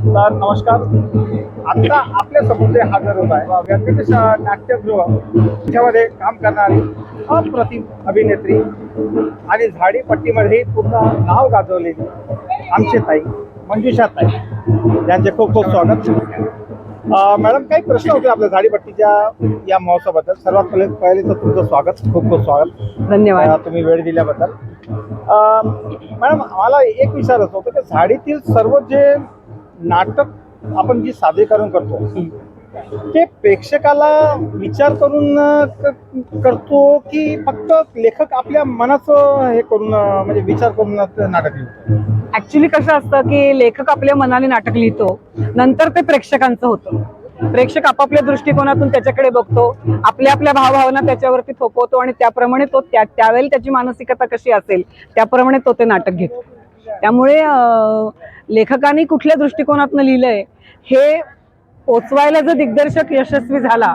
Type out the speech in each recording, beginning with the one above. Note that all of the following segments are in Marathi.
तर नमस्कार. आता आपल्यासमोर जे हजर होत आहे व्यंकटेश नाट्यगृह त्याच्यामध्ये काम करणारी अप्रतिम अभिनेत्री आणि झाडीपट्टीमध्ये पूर्ण नाव गाजवलेली आमचे ताई मंजुषा ताई. यांचे खूप खूप स्वागत. मॅडम काही प्रश्न होते आपल्या झाडीपट्टीच्या या महोत्सवाबद्दल. सर्वात पहिले पहिले तर तुमचं स्वागत. खूप खूप स्वागत. धन्यवाद. तुम्ही वेळ दिल्याबद्दल. मॅडम मला एक विचारायचं होतं की झाडीतील सर्व जे नाटक आपण जी सादरीकरण करतो ते प्रेक्षकाला विचार करून करतो की फक्त लेखक आपल्या मनाचं हे करून म्हणजे विचार करून नाटक लिहितो? ऍक्च्युली कसं असतं की लेखक आपल्या मनाने नाटक लिहितो नंतर ते प्रेक्षकांचं होतं. प्रेक्षक आपापल्या दृष्टिकोनातून त्याच्याकडे बघतो आपल्या आपल्या भावभावना त्याच्यावरती थोपवतो आणि त्याप्रमाणे तो त्या त्यावेळी त्याची मानसिकता कशी असेल त्याप्रमाणे तो ते नाटक घेतो. त्यामुळे लेखकांनी लेखकाने कुठल्या दृष्टिकोनातनं लिहिलंय हे पोचवायला जर दिग्दर्शक यशस्वी झाला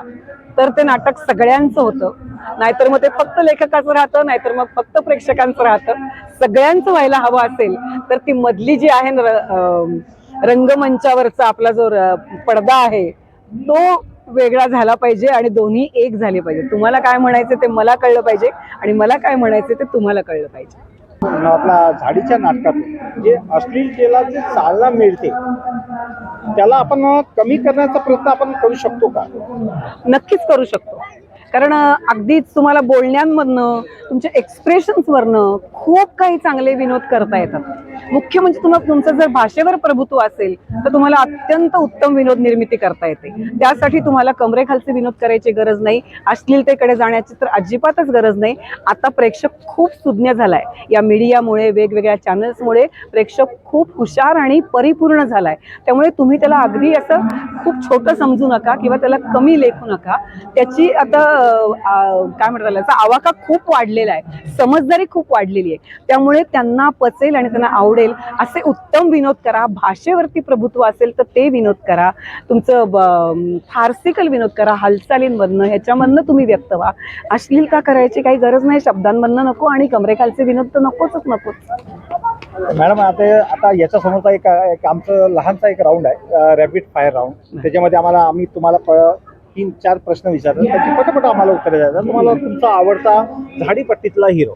तर ते नाटक सगळ्यांचं होतं. नाहीतर मग ते फक्त लेखकाचं राहतं नाहीतर मग फक्त प्रेक्षकांचं राहतं. सगळ्यांचं व्हायला हवं असेल तर ती मधली जी आहे रंगमंचावरचा आपला जो पडदा आहे तो वेगळा झाला पाहिजे आणि दोन्ही एक झाले पाहिजे. तुम्हाला काय म्हणायचं ते मला कळलं पाहिजे आणि मला काय म्हणायचं ते तुम्हाला कळलं पाहिजे. आपला झाडीच्या नाटकात जे अश्लीलतेला जे चालना मिळते त्याला आपण कमी करण्याचा प्रयत्न आपण करू शकतो का? नक्कीच करू शकतो. कारण अगदीच तुम्हाला बोलण्यांमधनं तुमच्या एक्सप्रेशन्सवरनं खूप काही चांगले विनोद करता येतात. मुख्य म्हणजे तुम्हाला तुमचं जर भाषेवर प्रभुत्व असेल तर तुम्हाला अत्यंत उत्तम विनोद निर्मिती करता येते. त्यासाठी तुम्हाला कमरेखालचे विनोद करायची गरज नाही. अश्लीलतेकडे जाण्याची तर अजिबातच गरज नाही. आता प्रेक्षक खूप सुज्ञ झालाय. या मीडियामुळे वेगवेगळ्या चॅनल्समुळे प्रेक्षक खूप हुशार आणि परिपूर्ण झालाय. त्यामुळे तुम्ही त्याला अगदी असं खूप छोटं समजू नका किंवा त्याला कमी लेखू नका. त्याची आता काय म्हणतात त्याचा आवाका खूप वाढलेला आहे. समजदारी खूप वाढलेली आहे. त्यामुळे त्यांना पचेल आणि त्यांना आवड आवडेल असे उत्तम विनोद करा. भाषेवरती प्रभुत्व असेल तर ते विनोद करा. तुमचं फार्सिकल विनोद करा हालचालींमधनं ह्याच्यामधनं तुम्ही व्यक्त व्हा. अश्लीलता करायची काही गरज नाही शब्दांमधनं नको आणि कमरेखालचे विनोद तर नकोच नकोच. मॅडम आता आता याच्या समोरचा एक एक आमचं लहानसा एक राऊंड आहे रॅपिड फायर राऊंड त्याच्यामध्ये आम्हाला आम्ही तुम्हाला तीन चार प्रश्न विचारतो त्याची पटापट आम्हाला उत्तर द्यायचं. तुम्हाला तुमचा आवडता झाडीपट्टीतला हिरो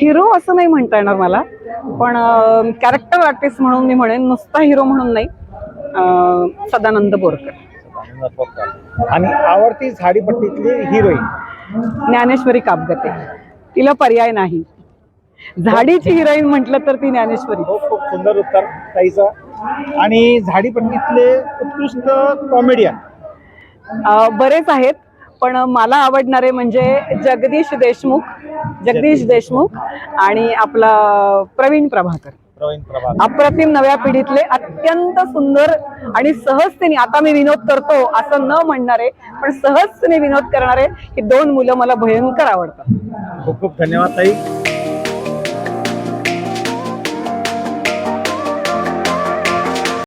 हिरो असं नाही म्हणता येणार मला. पण कॅरेक्टर आर्टिस्ट म्हणून मी म्हणेन नुसता हिरो म्हणून नाही. सदानंद बोरकर. आणि आवडती झाडीपट्टीतली हिरोईन ज्ञानेश्वरी कापगते. तिला पर्याय नाही. झाडीची हिरोईन म्हटलं तर ती ज्ञानेश्वरी. खूप खूप सुंदर उत्तर ताईचं. आणि झाडीपट्टीतले उत्कृष्ट कॉमेडियन बरेच आहेत. पण मला आवडणारे म्हणजे जगदीश देशमुख जगदीश देशमुख. आणि आपला प्रवीण प्रभाकर. प्रवीण अप्रतिम नव्या पिढीतले अत्यंत सुंदर आणि सहजतेने आता मी विनोद करतो असं न म्हणणारे पण सहजतेने विनोद करणारे ही दोन मुलं मला भयंकर आवडतात. खूप खूप धन्यवाद ताई.